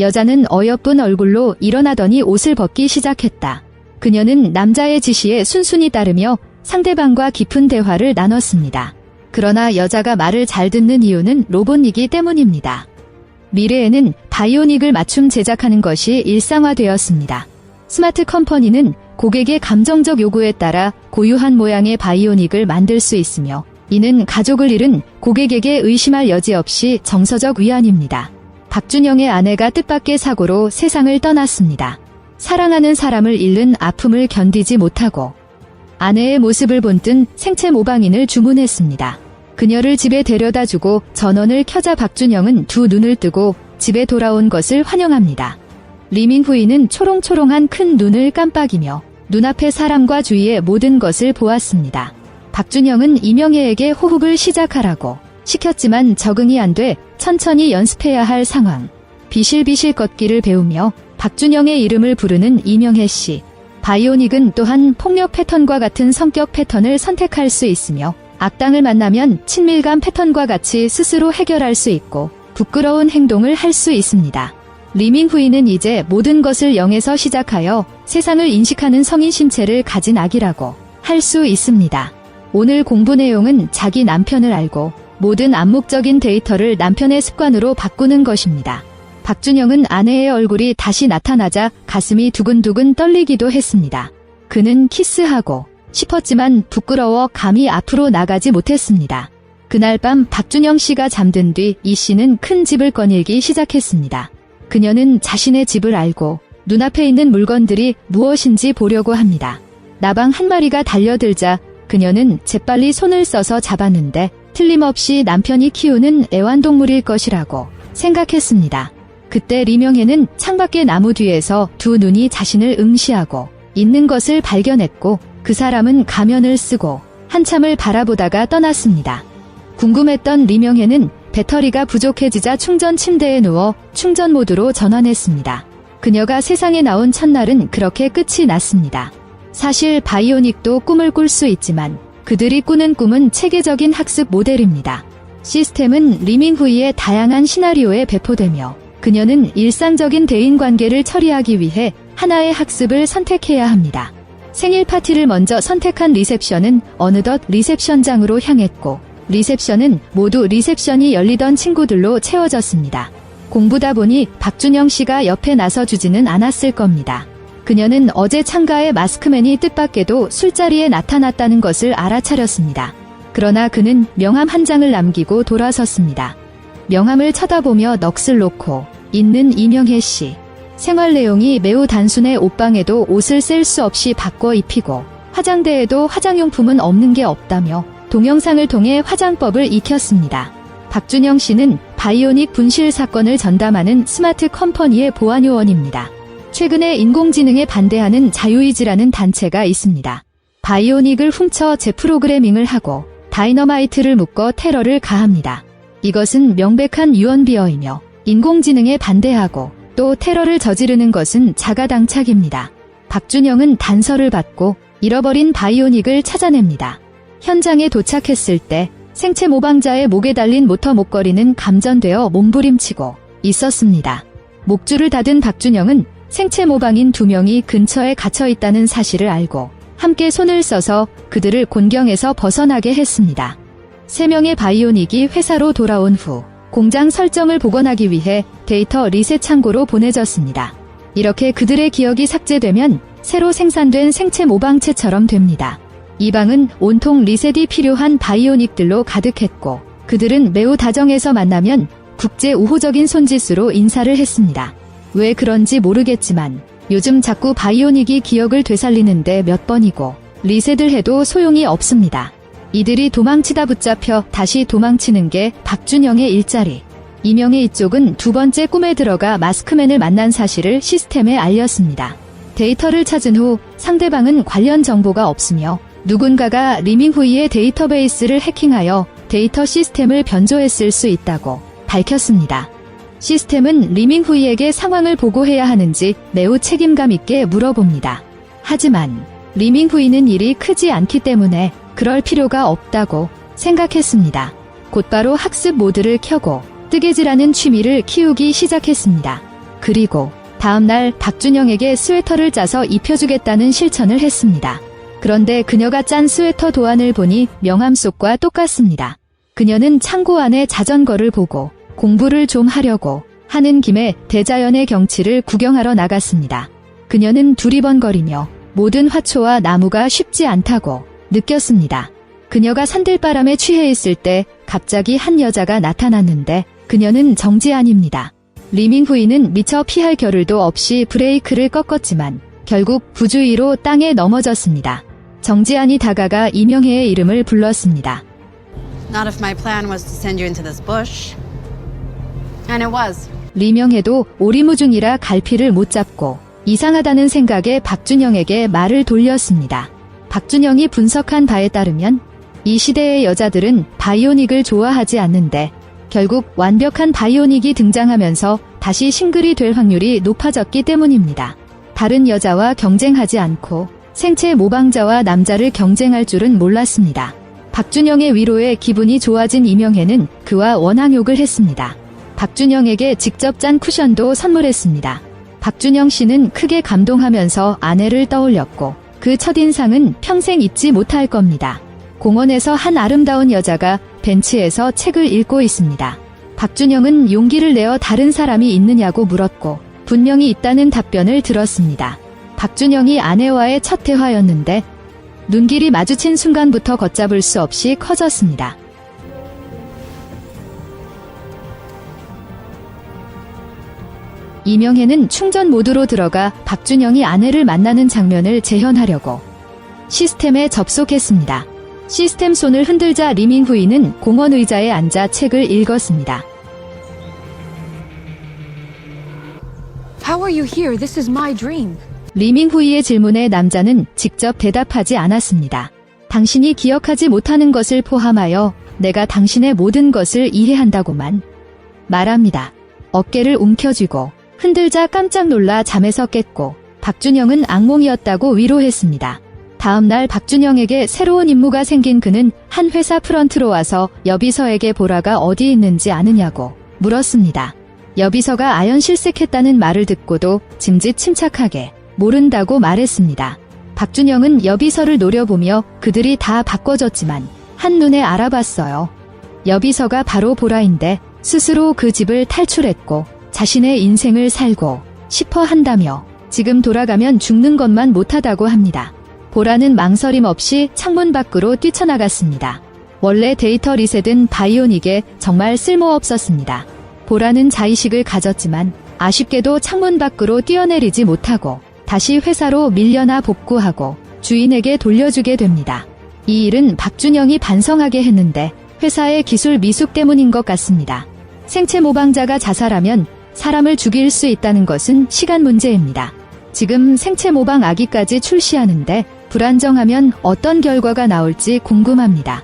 여자는 어여쁜 얼굴로 일어나더니 옷을 벗기 시작했다. 그녀는 남자의 지시에 순순히 따르며 상대방과 깊은 대화를 나눴습니다. 그러나 여자가 말을 잘 듣는 이유는 로봇이기 때문입니다. 미래에는 바이오닉을 맞춤 제작하는 것이 일상화되었습니다. 스마트 컴퍼니는 고객의 감정적 요구에 따라 고유한 모양의 바이오닉을 만들 수 있으며 이는 가족을 잃은 고객에게 의심할 여지 없이 정서적 위안입니다. 박준영의 아내가 뜻밖의 사고로 세상을 떠났습니다. 사랑하는 사람을 잃는 아픔을 견디지 못하고 아내의 모습을 본뜬 생체 모방인을 주문했습니다. 그녀를 집에 데려다 주고 전원을 켜자 박준영은 두 눈을 뜨고 집에 돌아온 것을 환영합니다. 리밍후이는 초롱초롱한 큰 눈을 깜빡이며 눈앞의 사람과 주위의 모든 것을 보았습니다. 박준영은 이명혜에게 호흡을 시작하라고 시켰지만 적응이 안 돼 천천히 연습해야 할 상황. 비실비실 걷기를 배우며 박준영의 이름을 부르는 이명혜 씨. 바이오닉은 또한 폭력 패턴과 같은 성격 패턴을 선택할 수 있으며 악당을 만나면 친밀감 패턴과 같이 스스로 해결할 수 있고 부끄러운 행동을 할 수 있습니다. 리밍 후이는 이제 모든 것을 0에서 시작하여 세상을 인식하는 성인 신체를 가진 아기라고 할 수 있습니다. 오늘 공부 내용은 자기 남편을 알고 모든 암묵적인 데이터를 남편의 습관으로 바꾸는 것입니다. 박준영은 아내의 얼굴이 다시 나타나자 가슴이 두근두근 떨리기도 했습니다. 그는 키스하고 싶었지만 부끄러워 감히 앞으로 나가지 못했습니다. 그날 밤 박준영 씨가 잠든 뒤 이 씨는 큰 집을 꺼내기 시작했습니다. 그녀는 자신의 집을 알고 눈앞에 있는 물건들이 무엇인지 보려고 합니다. 나방 한 마리가 달려들자 그녀는 재빨리 손을 써서 잡았는데 틀림없이 남편이 키우는 애완동물일 것이라고 생각했습니다. 그때 리명혜는 창밖의 나무 뒤에서 두 눈이 자신을 응시하고 있는 것을 발견했고 그 사람은 가면을 쓰고 한참을 바라보다가 떠났습니다. 궁금했던 리명혜는 배터리가 부족해지자 충전 침대에 누워 충전 모드로 전환했습니다. 그녀가 세상에 나온 첫날은 그렇게 끝이 났습니다. 사실 바이오닉도 꿈을 꿀 수 있지만 그들이 꾸는 꿈은 체계적인 학습 모델입니다. 시스템은 리밍후이의 다양한 시나리오에 배포되며 그녀는 일상적인 대인 관계를 처리하기 위해 하나의 학습을 선택해야 합니다. 생일 파티를 먼저 선택한 리셉션은 어느덧 리셉션장으로 향했고 리셉션은 모두 리셉션이 열리던 친구들로 채워졌습니다. 공부다 보니 박준영 씨가 옆에 나서 주지는 않았을 겁니다. 그녀는 어제 참가의 마스크맨이 뜻밖에도 술자리에 나타났다는 것을 알아차렸습니다. 그러나 그는 명함 한 장을 남기고 돌아섰습니다. 명함을 쳐다보며 넋을 놓고 있는 이명혜 씨. 생활 내용이 매우 단순해 옷방에도 옷을 셀수 없이 바꿔 입히고 화장대에도 화장용품은 없는 게 없다며 동영상을 통해 화장법을 익혔습니다. 박준영 씨는 바이오닉 분실 사건을 전담하는 스마트 컴퍼니의 보안 요원입니다. 최근에 인공지능에 반대하는 자유이지라는 단체가 있습니다. 바이오닉을 훔쳐 재프로그래밍을 하고 다이너마이트를 묶어 테러를 가합니다. 이것은 명백한 유언비어이며 인공지능에 반대하고 또 테러를 저지르는 것은 자가당착입니다. 박준영은 단서를 받고 잃어버린 바이오닉을 찾아냅니다. 현장에 도착했을 때 생체 모방자의 목에 달린 모터 목걸이는 감전되어 몸부림치고 있었습니다. 목줄을 닫은 박준영은 생체 모방인 두 명이 근처에 갇혀 있다는 사실을 알고 함께 손을 써서 그들을 곤경에서 벗어나게 했습니다. 세 명의 바이오닉이 회사로 돌아온 후 공장 설정을 복원하기 위해 데이터 리셋 창고로 보내졌습니다. 이렇게 그들의 기억이 삭제되면 새로 생산된 생체 모방체처럼 됩니다. 이 방은 온통 리셋이 필요한 바이오닉들로 가득했고 그들은 매우 다정해서 만나면 국제 우호적인 손짓으로 인사를 했습니다. 왜 그런지 모르겠지만 요즘 자꾸 바이오닉이 기억을 되살리는데 몇 번이고 리셋을 해도 소용이 없습니다. 이들이 도망치다 붙잡혀 다시 도망치는 게 박준영의 일자리. 이명의 이쪽은 두 번째 꿈에 들어가 마스크맨을 만난 사실을 시스템에 알렸습니다. 데이터를 찾은 후 상대방은 관련 정보가 없으며 누군가가 리밍후이의 데이터베이스를 해킹하여 데이터 시스템을 변조했을 수 있다고 밝혔습니다. 시스템은 리밍후이에게 상황을 보고해야 하는지 매우 책임감 있게 물어봅니다. 하지만 리밍후이는 일이 크지 않기 때문에 그럴 필요가 없다고 생각했습니다. 곧바로 학습 모드를 켜고 뜨개질하는 취미를 키우기 시작했습니다. 그리고 다음날 박준영에게 스웨터를 짜서 입혀주겠다는 실천을 했습니다. 그런데 그녀가 짠 스웨터 도안을 보니 명함 속과 똑같습니다. 그녀는 창고 안에 자전거를 보고 공부를 좀 하려고 하는 김에 대자연의 경치를 구경하러 나갔습니다. 그녀는 두리번거리며 모든 화초와 나무가 쉽지 않다고 느꼈습니다. 그녀가 산들바람에 취해 있을 때 갑자기 한 여자가 나타났는데 그녀는 정지안입니다. 리밍후이는 미처 피할 겨를도 없이 브레이크를 꺾었지만 결국 부주의로 땅에 넘어졌습니다. 정지안이 다가가 이명혜의 이름을 불렀습니다. Not if my plan was to send you into this bush. And it was. 리명혜도 오리무중이라 갈피를 못 잡고 이상하다는 생각에 박준영에게 말을 돌렸습니다. 박준영이 분석한 바에 따르면 이 시대의 여자들은 바이오닉을 좋아하지 않는데 결국 완벽한 바이오닉이 등장하면서 다시 싱글이 될 확률이 높아졌기 때문입니다. 다른 여자와 경쟁하지 않고 생체 모방자와 남자를 경쟁할 줄은 몰랐습니다. 박준영의 위로에 기분이 좋아진 이명혜는 그와 원앙욕을 했습니다. 박준영에게 직접 짠 쿠션도 선물했습니다. 박준영 씨는 크게 감동하면서 아내를 떠올렸고 그 첫인상은 평생 잊지 못할 겁니다. 공원에서 한 아름다운 여자가 벤치에서 책을 읽고 있습니다. 박준영은 용기를 내어 다른 사람이 있느냐고 물었고 분명히 있다는 답변을 들었습니다. 박준영이 아내와의 첫 대화였는데 눈길이 마주친 순간부터 걷잡을 수 없이 커졌습니다. 이명혜는 충전 모드로 들어가 박준영이 아내를 만나는 장면을 재현하려고 시스템에 접속했습니다. 시스템 손을 흔들자 리밍후이는 공원 의자에 앉아 책을 읽었습니다. How are you here? This is my dream. 리밍후이의 질문에 남자는 직접 대답하지 않았습니다. 당신이 기억하지 못하는 것을 포함하여 내가 당신의 모든 것을 이해한다고만 말합니다. 어깨를 움켜쥐고 흔들자 깜짝 놀라 잠에서 깼고 박준영은 악몽이었다고 위로했습니다. 다음날 박준영에게 새로운 임무가 생긴 그는 한 회사 프런트로 와서 여비서에게 보라가 어디 있는지 아느냐고 물었습니다. 여비서가 아연 실색했다는 말을 듣고도 짐짓 침착하게 모른다고 말했습니다. 박준영은 여비서를 노려보며 그들이 다 바꿔졌지만 한눈에 알아봤어요. 여비서가 바로 보라인데 스스로 그 집을 탈출했고 자신의 인생을 살고 싶어 한다며 지금 돌아가면 죽는 것만 못하다고 합니다. 보라는 망설임 없이 창문 밖으로 뛰쳐나갔습니다. 원래 데이터 리셋은 바이오닉에 정말 쓸모없었습니다. 보라는 자의식을 가졌지만 아쉽게도 창문 밖으로 뛰어내리지 못하고 다시 회사로 밀려나 복구하고 주인에게 돌려주게 됩니다. 이 일은 박준영이 반성하게 했는데 회사의 기술 미숙 때문인 것 같습니다. 생체 모방자가 자살하면 사람을 죽일 수 있다는 것은 시간 문제입니다. 지금 생체 모방 아기까지 출시하는데 불안정하면 어떤 결과가 나올지 궁금합니다.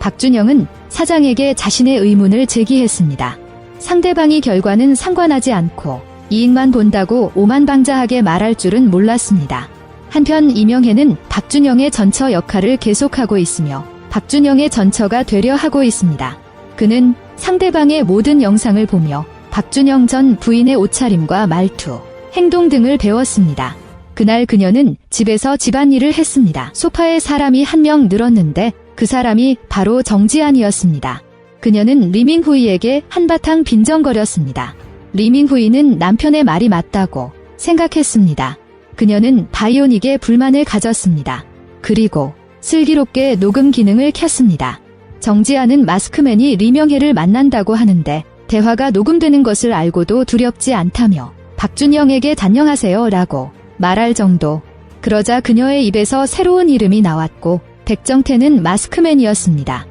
박준영은 사장에게 자신의 의문을 제기했습니다. 상대방이 결과는 상관하지 않고 이익만 본다고 오만방자하게 말할 줄은 몰랐습니다. 한편 이명혜는 박준영의 전처 역할을 계속하고 있으며 박준영의 전처가 되려 하고 있습니다. 그는 상대방의 모든 영상을 보며 박준영 전 부인의 옷차림과 말투, 행동 등을 배웠습니다. 그날 그녀는 집에서 집안일을 했습니다. 소파에 사람이 한 명 늘었는데 그 사람이 바로 정지안이었습니다. 그녀는 리밍후이에게 한바탕 빈정거렸습니다. 리밍후이는 남편의 말이 맞다고 생각했습니다. 그녀는 바이오닉에 불만을 가졌습니다. 그리고 슬기롭게 녹음 기능을 켰습니다. 정지아는 마스크맨이 리명혜를 만난다고 하는데 대화가 녹음되는 것을 알고도 두렵지 않다며 박준영에게 단영하세요 라고 말할 정도. 그러자 그녀의 입에서 새로운 이름이 나왔고 백정태는 마스크맨이었습니다.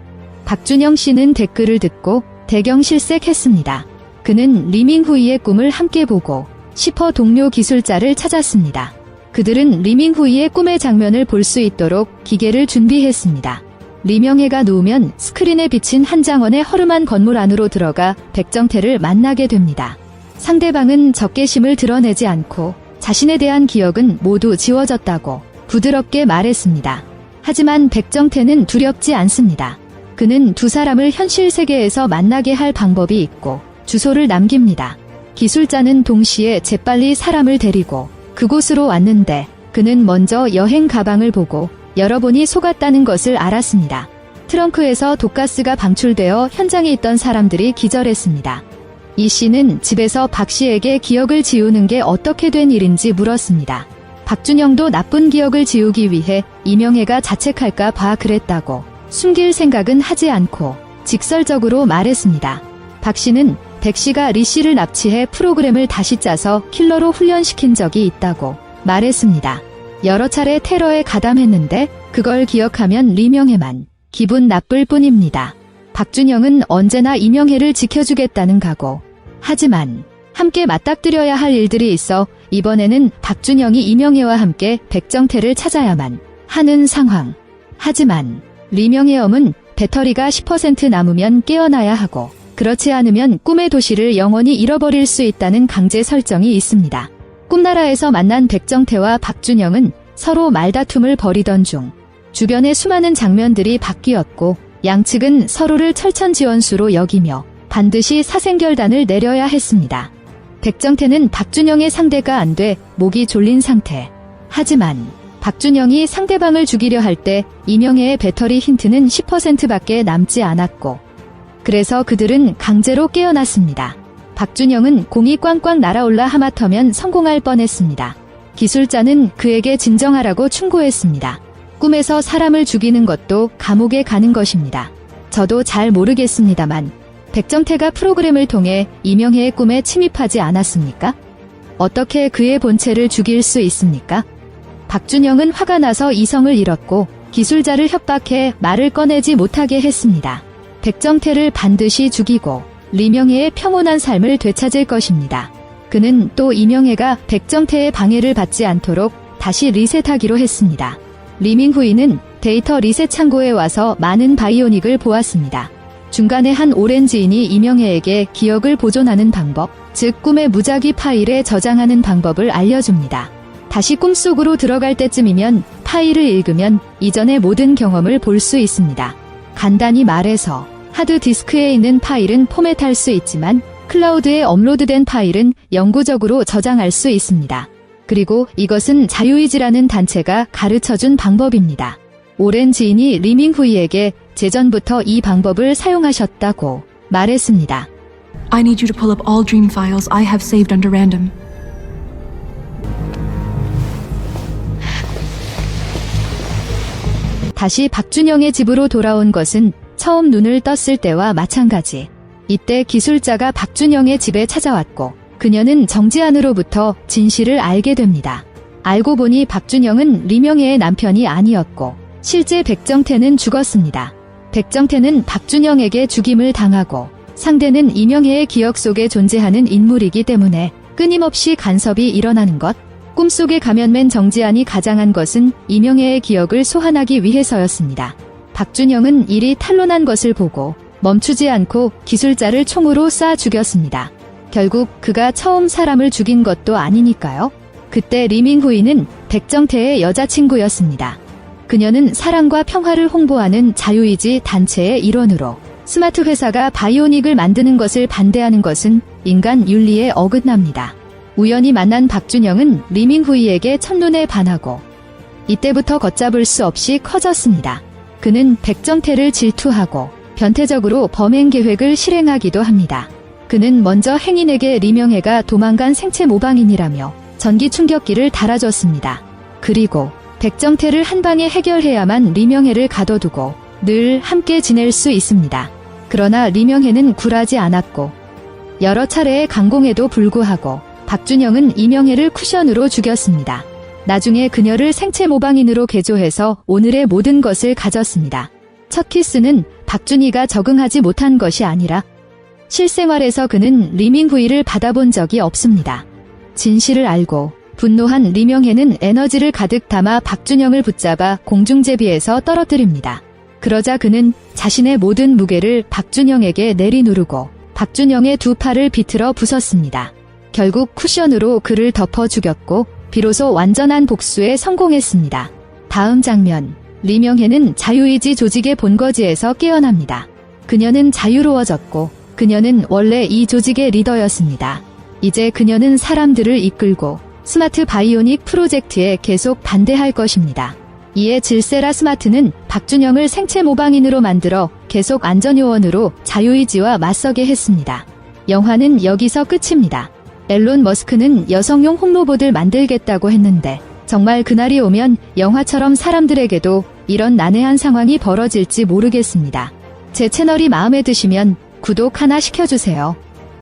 박준영 씨는 댓글을 듣고 대경 실색했습니다. 그는 리밍후이의 꿈을 함께 보고 시퍼 동료 기술자를 찾았습니다. 그들은 리밍후이의 꿈의 장면을 볼 수 있도록 기계를 준비했습니다. 리명혜가 누우면 스크린에 비친 한 장원의 허름한 건물 안으로 들어가 백정태를 만나게 됩니다. 상대방은 적개심을 드러내지 않고 자신에 대한 기억은 모두 지워졌다고 부드럽게 말했습니다. 하지만 백정태는 두렵지 않습니다. 그는 두 사람을 현실 세계에서 만나게 할 방법이 있고 주소를 남깁니다. 기술자는 동시에 재빨리 사람을 데리고 그곳으로 왔는데 그는 먼저 여행 가방을 보고 열어보니 속았다는 것을 알았습니다. 트렁크에서 독가스가 방출되어 현장에 있던 사람들이 기절했습니다. 이 씨는 집에서 박 씨에게 기억을 지우는 게 어떻게 된 일인지 물었습니다. 박준영도 나쁜 기억을 지우기 위해 이명혜가 자책할까 봐 그랬다고 숨길 생각은 하지 않고 직설적으로 말했습니다. 박 씨는 백 씨가 리 씨를 납치해 프로그램을 다시 짜서 킬러로 훈련시킨 적이 있다고 말했습니다. 여러 차례 테러에 가담했는데 그걸 기억하면 리명혜만 기분 나쁠 뿐입니다. 박준영은 언제나 이명혜를 지켜주겠다는 각오. 하지만 함께 맞닥뜨려야 할 일들이 있어 이번에는 박준영이 이명혜와 함께 백정태를 찾아야만 하는 상황. 하지만 리명혜 엄은 배터리가 10% 남으면 깨어나야 하고 그렇지 않으면 꿈의 도시를 영원히 잃어버릴 수 있다는 강제 설정이 있습니다. 꿈나라에서 만난 백정태와 박준영은 서로 말다툼을 벌이던 중 주변의 수많은 장면들이 바뀌었고 양측은 서로를 철천지원수로 여기며 반드시 사생결단을 내려야 했습니다. 백정태는 박준영의 상대가 안 돼 목이 졸린 상태. 하지만 박준영이 상대방을 죽이려 할 때 이명혜의 배터리 힌트는 10%밖에 남지 않았고 그래서 그들은 강제로 깨어났습니다. 박준영은 공이 꽝꽝 날아올라 하마터면 성공할 뻔했습니다. 기술자는 그에게 진정하라고 충고했습니다. 꿈에서 사람을 죽이는 것도 감옥에 가는 것입니다. 저도 잘 모르겠습니다만 백정태가 프로그램을 통해 이명혜의 꿈에 침입하지 않았습니까? 어떻게 그의 본체를 죽일 수 있습니까? 박준영은 화가 나서 이성을 잃었고 기술자를 협박해 말을 꺼내지 못하게 했습니다. 백정태를 반드시 죽이고 리명혜의 평온한 삶을 되찾을 것입니다. 그는 또 이명혜가 백정태의 방해를 받지 않도록 다시 리셋하기로 했습니다. 리밍후이는 데이터 리셋 창고에 와서 많은 바이오닉을 보았습니다. 중간에 한 오렌지인이 이명혜에게 기억을 보존하는 방법, 즉 꿈의 무작위 파일에 저장하는 방법을 알려줍니다. 다시 꿈속으로 들어갈 때쯤이면 파일을 읽으면 이전의 모든 경험을 볼 수 있습니다. 간단히 말해서 하드 디스크에 있는 파일은 포맷할 수 있지만 클라우드에 업로드된 파일은 영구적으로 저장할 수 있습니다. 그리고 이것은 자유의지라는 단체가 가르쳐준 방법입니다. 오랜 지인이 리밍후이에게 제전부터 이 방법을 사용하셨다고 말했습니다. I need you to pull up all dream files I have saved under random. 다시 박준영의 집으로 돌아온 것은 처음 눈을 떴을 때와 마찬가지. 이때 기술자가 박준영의 집에 찾아왔고 그녀는 정지안으로부터 진실을 알게 됩니다. 알고 보니 박준영은 리명혜의 남편이 아니었고 실제 백정태는 죽었습니다. 백정태는 박준영에게 죽임을 당하고 상대는 이명혜의 기억 속에 존재하는 인물이기 때문에 끊임없이 간섭이 일어나는 것. 꿈속에 가면맨 정지안이 가장한 것은 이명혜의 기억을 소환하기 위해서였습니다. 박준영은 일이 탄로난 것을 보고 멈추지 않고 기술자를 총으로 쏴 죽였습니다. 결국 그가 처음 사람을 죽인 것도 아니니까요. 그때 리밍후이는 백정태의 여자친구였습니다. 그녀는 사랑과 평화를 홍보하는 자유의지 단체의 일원으로 스마트 회사가 바이오닉을 만드는 것을 반대하는 것은 인간 윤리에 어긋납니다. 우연히 만난 박준영은 리밍후이에게 첫눈에 반하고 이때부터 걷잡을 수 없이 커졌습니다. 그는 백정태를 질투하고 변태적으로 범행 계획을 실행하기도 합니다. 그는 먼저 행인에게 리명혜가 도망간 생체 모방인이라며 전기 충격기를 달아줬습니다. 그리고 백정태를 한 방에 해결해야만 리명혜를 가둬두고 늘 함께 지낼 수 있습니다. 그러나 리명혜는 굴하지 않았고 여러 차례의 강공에도 불구하고 박준영은 이명혜를 쿠션으로 죽였습니다. 나중에 그녀를 생체 모방인으로 개조해서 오늘의 모든 것을 가졌습니다. 첫 키스는 박준희가 적응하지 못한 것이 아니라 실생활에서 그는 리밍후이를 받아본 적이 없습니다. 진실을 알고 분노한 리명혜는 에너지를 가득 담아 박준영을 붙잡아 공중제비에서 떨어뜨립니다. 그러자 그는 자신의 모든 무게를 박준영에게 내리누르고 박준영의 두 팔을 비틀어 부쉈습니다. 결국 쿠션으로 그를 덮어 죽였고 비로소 완전한 복수에 성공했습니다. 다음 장면 리명혜는 자유의지 조직의 본거지에서 깨어납니다. 그녀는 자유로워졌고 그녀는 원래 이 조직의 리더였습니다. 이제 그녀는 사람들을 이끌고 스마트 바이오닉 프로젝트에 계속 반대할 것입니다. 이에 질세라 스마트는 박준영을 생체 모방인으로 만들어 계속 안전요원으로 자유의지와 맞서게 했습니다. 영화는 여기서 끝입니다. 앨론 머스크는 여성용 홈로봇을 만들겠다고 했는데 정말 그날이 오면 영화처럼 사람들에게도 이런 난해한 상황이 벌어질지 모르겠습니다. 제 채널이 마음에 드시면 구독 하나 시켜주세요.